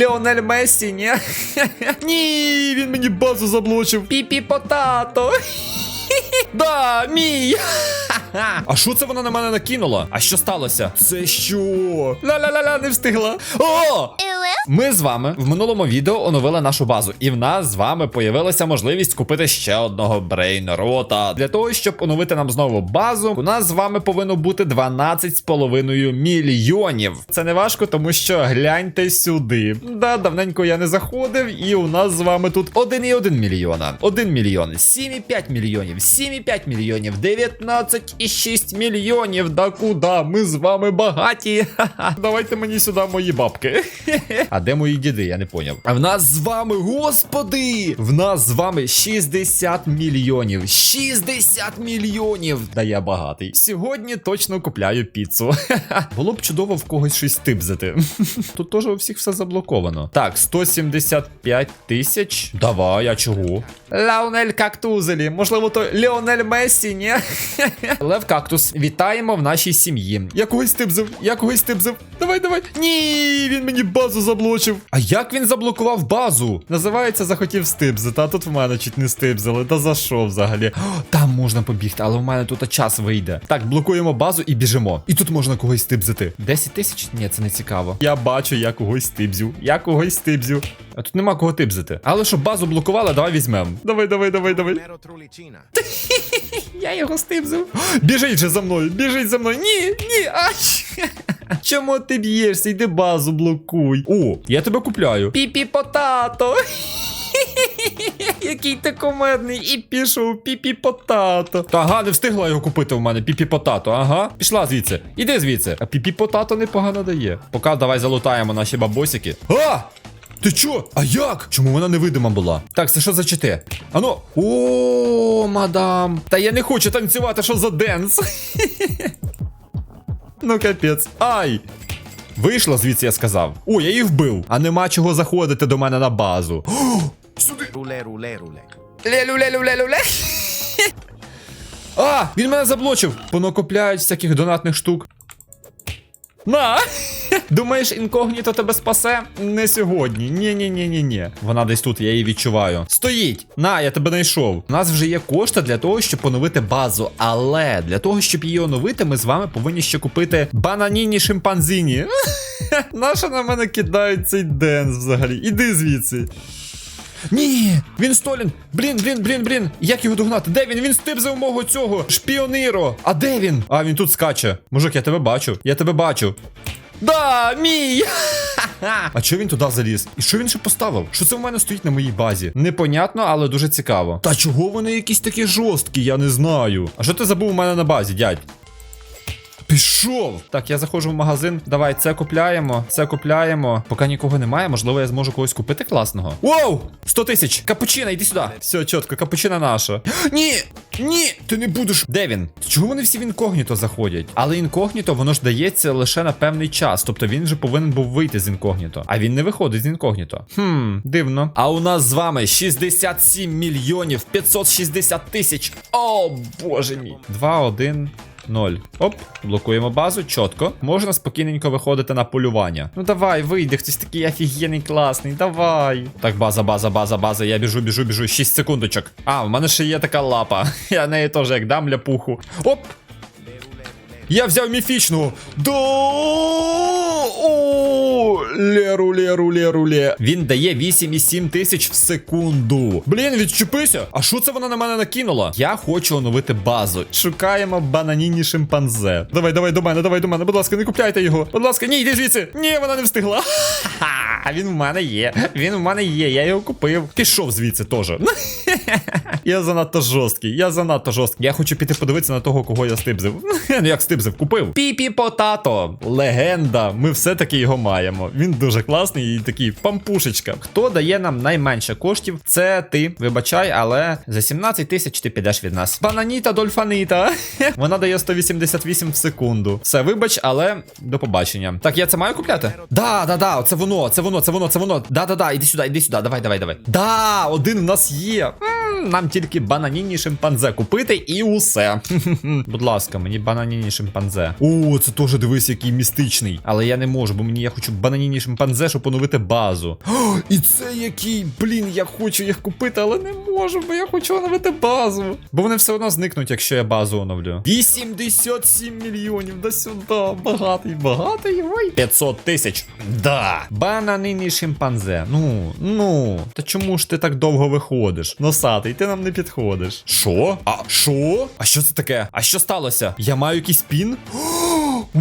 Леонель Мессі, ні? Ні, він мені базу заблочив. Піпі потато. Да, мій. А що це вона на мене накинула? А що сталося? Це що? Ля-ля-ля-ля, не встигла. О! Ми з вами в минулому відео оновили нашу базу, і в нас з вами появилася можливість купити ще одного брейн-рота. Для того, щоб оновити нам знову базу, у нас з вами повинно бути 12,5 мільйонів. Це не важко, тому що гляньте сюди. Да, давненько я не заходив, і у нас з вами тут 1,1 мільйона. 1 мільйон, 7,5 мільйонів, 7,5 мільйонів, 19,6 мільйонів. Да куди? Ми з вами багаті. Ха-ха. Давайте мені сюди мої бабки. А де мої діди? Я не поняв. А в нас з вами, господи! В нас з вами 60 мільйонів. 60 мільйонів! Да я багатий. Сьогодні точно купляю піцу. Було б чудово в когось щось типзати. Тут теж у всіх все заблоковано. Так, 175 тисяч. Давай, а чого? Леонель Кактузелі. Можливо, то Леонель Мессі, ні? Лев Кактус, вітаємо в нашій сім'ї. Я когось типзив, я когось типзив. Давай, давай. Ні, він мені базу заблочив. А як він заблокував базу? Називається захотів стипзити, а тут в мене чуть не стипзили. Та за що взагалі? О, там можна побігти, але в мене тут час вийде. Так, блокуємо базу і біжимо. І тут можна когось стипзити. 10 тисяч? Ні, це не цікаво. Я бачу, я когось стипзю. Я когось стипзю. А тут нема кого типзити. Але щоб базу блокували, давай візьмемо. Давай, давай, давай, давай. Я його стипзив. Біжить же за мною, біжить за мною. Ні, ні, ай. Чому ти б'єшся? Йди базу блокуй. О, я тебе купляю. Піпі потато. Який ти комедний, і пішов піпі потато. Ага, не встигла його купити в мене. Піпі потато, ага. Пішла звідси. Іди звідси. А піпі потато непогано дає. Поки давай залутаємо наші бабосики. А! Ти чо? А як? Чому вона невидима була? Так, це що за чити? Ану. О, мадам. Та я не хочу танцювати, що за денс. ну капець. Ай! Вийшла звідси, я сказав. О, я її вбив. А нема чого заходити до мене на базу. О, сюди. Rulé, rulé, rulé. Лелю, лелю, лелю, ле. А, він мене заблочив. Понакопляють всяких донатних штук. На! Думаєш, інкогніто тебе спасе? Не сьогодні. ні ні ні ні ні Вона десь тут, я її відчуваю. Стоїть! На, я тебе знайшов. У нас вже є кошти для того, щоб поновити базу. Але для того, щоб її оновити, ми з вами повинні ще купити бананіні шимпанзіні. Наша на мене кидають цей денс взагалі. Іди звідси. Ні, він Столін. Блін, блін, блін, блін. Як його догнати? Де він? Він стибзив мого цього шпіониро. А де він? А, він тут скаче. Мужик, я тебе бачу. Я тебе бачу. Да, мій! А чого він туди заліз? І що він ще поставив? Що це в мене стоїть на моїй базі? Непонятно, але дуже цікаво. Та чого вони якісь такі жорсткі, я не знаю. А що ти забув у мене на базі, дядь? Пішов! Так, я заходжу в магазин. Давай, це купляємо, це купляємо. Поки нікого немає, можливо, я зможу когось купити класного. Воу! 100 тисяч! Капучина, йди сюди. Все, чітко, капучина наша. Ні! Ні! Ти не будеш. Де він? Чого вони всі в інкогніто заходять? Але інкогніто воно ж дається лише на певний час. Тобто він вже повинен був вийти з інкогніто. А він не виходить з інкогніто. Хм, дивно. А у нас з вами 67 мільйонів 560 тисяч. О, боже мій. 2, 1. 0. Оп, блокуємо базу, чітко. Можна спокійненько виходити на полювання. Ну давай, вийди, хтось такий офігенний, класний, давай. Так, база, база, база, база. Я біжу, біжу, біжу. 6 секундочок. А, в мене ще є така лапа. Я неї теж як дам ляпуху. Оп! Я взяв міфічну. Да! О, Леру, леру, леру, ле. Він дає 8,7 тисяч в секунду. Блін, відчепися. А що це вона на мене накинула? Я хочу оновити базу. Шукаємо бананіні шимпанзе. Давай, давай до мене, давай до мене. Будь ласка, не купляйте його. Будь ласка, ні, йди звідси. Ні, вона не встигла. А він в мене є. Він в мене є. Я його купив. Пішов звідси теж. Я занадто жорсткий. Я занадто жорсткий. Я хочу піти подивитися на того, кого я стибзив. Ну як стибзив, купив. Піпі Потато. Легенда. Ми все-таки його маємо. Він дуже класний і такий пампушечка. Хто дає нам найменше коштів? Це ти. Вибачай, але за 17 тисяч ти підеш від нас. Бананіта Дольфанита. Вона дає 188 в секунду. Все, вибач, але до побачення. Так, я це маю купляти? Да, да, да, це воно, це воно, це воно, це воно. Да, да, да, іди сюди, іди сюди. Давай, давай, давай. Да, один в нас є. Нам тільки бананінні шимпанзе купити і усе. Будь ласка, мені бананінні шимпанзе. О, це теж дивись, який містичний. Але я не можу, бо мені я хочу бананінні шимпанзе, щоб поновити базу. О, і це який, блін, я хочу їх купити, але не можу, бо я хочу оновити базу. Бо вони все одно зникнуть, якщо я базу оновлю. 87 мільйонів, да сюди. Багатий, багатий. Ой. 500 тисяч. Да. Бананинні шимпанзе. Ну, ну. Та чому ж ти так довго виходиш? Носатий, ти нам не підходиш. Що? А що? А що це таке? А що сталося? Я маю якийсь пін?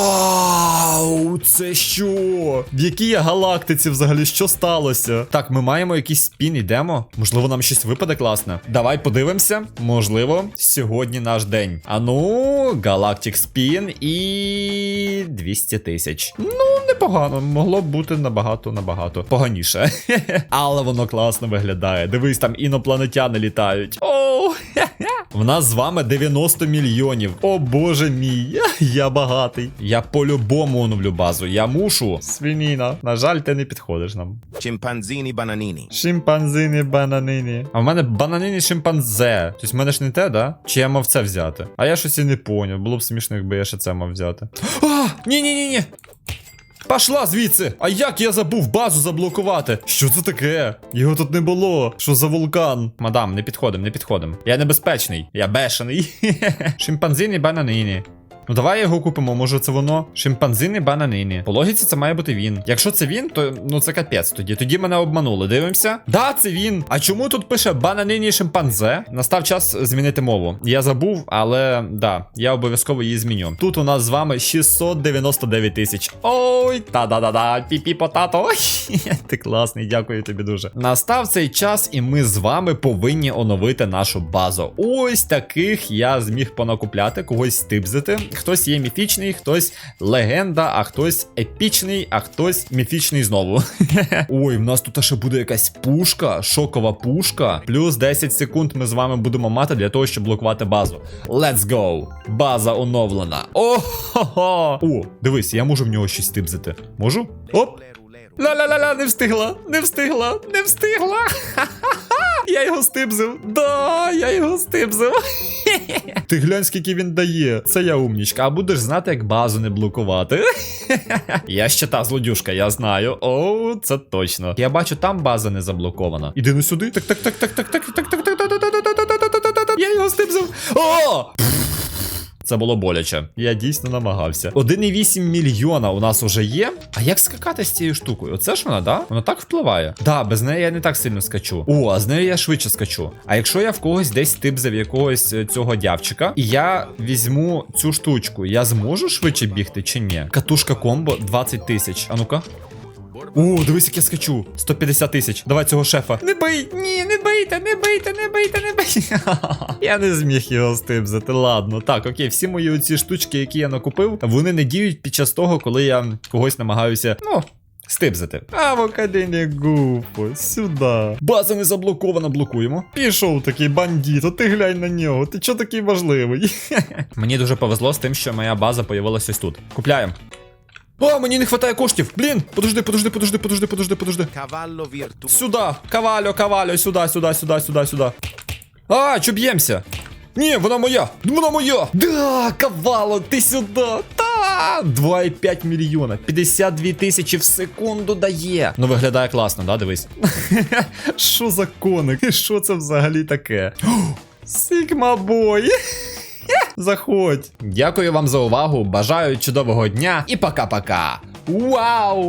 Вау! Це що? В якій галактиці взагалі що сталося? Так, ми маємо якийсь спін, ідемо. Можливо, нам щось випаде класне. Давай подивимося. Можливо, сьогодні наш день. Ану, Галактик Спін і 200 тисяч. Ну, непогано. Могло б бути набагато набагато поганіше. Але воно класно виглядає. Дивись, там інопланетяни літають. О, в нас з вами 90 мільйонів. О боже мій, я багатий. Я по-любому оновлю базу. Я мушу. Свініна. На жаль, ти не підходиш нам. Chimpanzini bananini. Шимпанзини бананині. А в мене бананині шимпанзе. Тобто в мене ж не те, да? Чи я мав це взяти? А я щось і не поняв. Було б смішно, якби я ще це мав взяти. А! Ні-ні-ні-ні! Пошла звідси! А як я забув базу заблокувати? Що це таке? Його тут не було. Що за вулкан? Мадам, не підходим, не підходим. Я небезпечний, я бешений. Шимпанзині бананині. Ну давай його купимо, може це воно? Шимпанзини бананині. По логіці це має бути він. Якщо це він, то ну це капець тоді. Тоді мене обманули. Дивимося. Да, це він. А чому тут пише бананині шимпанзе? Настав час змінити мову. Я забув, але да, я обов'язково її зміню. Тут у нас з вами 699 тисяч. Ой, та-да-да-да, пі-пі потато. Ти класний, дякую тобі дуже. Настав цей час, і ми з вами повинні оновити нашу базу. Ось таких я зміг понакупляти, когось стибзити. Хтось є міфічний, хтось легенда, а хтось епічний, а хтось міфічний знову. Ой, в нас тут ще буде якась пушка, шокова пушка. Плюс 10 секунд ми з вами будемо мати для того, щоб блокувати базу. Let's go! База оновлена. О-хо-хо! О, дивись, я можу в нього щось стибзити. Можу? Оп! Ла-ла-ла-ла, не встигла, не встигла, не встигла. Я його стибзив. Да, я його стибзив. Ти глянь, скільки він дає. Це я умнічка. А будеш знати, як базу не блокувати. я ще та злодюшка, я знаю. О, це точно. Я бачу, там база не заблокована. Іди не сюди. Так, так, так, так, так, так, так, так, так, так, так, так, так, так, так, так, так. Я його стибзив. О! Це було боляче. Я дійсно намагався. 1,8 мільйона у нас уже є. А як скакати з цією штукою? Оце ж вона, да? Вона так впливає. Да, без неї я не так сильно скачу. О, а з нею я швидше скачу. А якщо я в когось десь типзав якогось е, цього дявчика, і я візьму цю штучку, я зможу швидше бігти чи ні? Катушка комбо 20 тисяч. А ну-ка. О, дивись, як я скачу. 150 тисяч. Давай цього шефа. Не бий! Ні, не бийте, не бийте, не бийте, не бийте. я не зміг його стибзати. Ладно. Так, окей, всі мої оці штучки, які я накупив, вони не діють під час того, коли я когось намагаюся. Ну. Стибзати. Авокадині гуфо, сюди. База не заблокована, блокуємо. Пішов такий бандит, а ти глянь на нього. Ти чого такий важливий? Мені дуже повезло з тим, що моя база появилась ось тут. Купляємо. О, мені не вистачає коштів. Блін, подожди, подожди, подожди, подожди, подожди, подожди. Cavallo virtuoso. Сюда, кавалю, кавалю, сюда, сюда, сюда, сюда, сюда. А, чо б'ємося? Ні, вона моя! Вона моя! Да, кавало, ти сюди! Та! 2,5 мільйона, 52 тисячі в секунду дає. Ну виглядає класно, да, дивись. Що за коник? Що це взагалі таке? Сігма бой. Заходь. Дякую вам за увагу. Бажаю чудового дня і пока-пока. Вау!